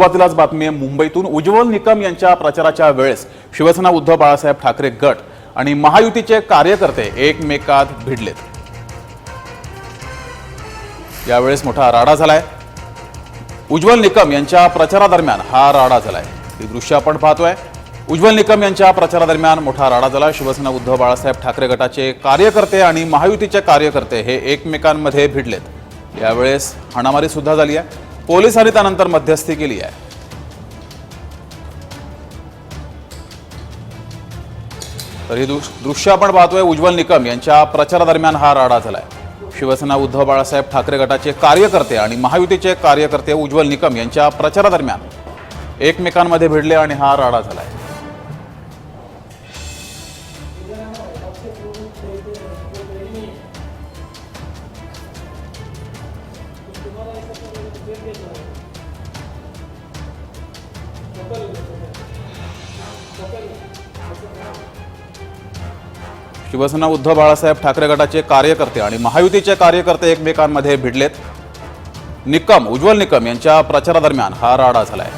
सुरुवातीलाच बातमी आहे मुंबईतून उज्ज्वल निकम यांच्या प्रचाराच्या वेळेस शिवसेना उद्धव बाळासाहेब ठाकरे गट आणि महायुतीचे कार्यकर्ते एकमेकात भिडलेत. यावेळेस मोठा राडा झालाय. उज्ज्वल निकम यांच्या प्रचारादरम्यान हा राडा झालाय. ही दृश्य आपण पाहतोय. उज्ज्वल निकम यांच्या प्रचारादरम्यान मोठा राडा झाला. शिवसेना उद्धव बाळासाहेब ठाकरे गटाचे कार्यकर्ते आणि महायुतीचे कार्यकर्ते हे एकमेकांमध्ये भिडलेत. यावेळेस हाणामारी सुद्धा झाली आहे. पोलिसांनी त्यानंतर मध्यस्थी केली आहे. तर ही दृश- दृश्य आपण पाहतोय उज्ज्वल निकम यांच्या प्रचारादरम्यान हा राडा झालाय. शिवसेना उद्धव बाळासाहेब ठाकरे गटाचे कार्यकर्ते आणि महायुतीचे कार्यकर्ते उज्ज्वल निकम यांच्या प्रचारादरम्यान एकमेकांमध्ये भिडले आणि हा राडा झालाय. शिवसेना उद्धव बाळासाहेब ठाकरे गटाचे कार्यकर्ते आणि महायुतीचे कार्यकर्ते एकमेकांमध्ये भिडलेत. निकम उज्ज्वल निकम यांच्या प्रचारादरम्यान हा राडा झालाय.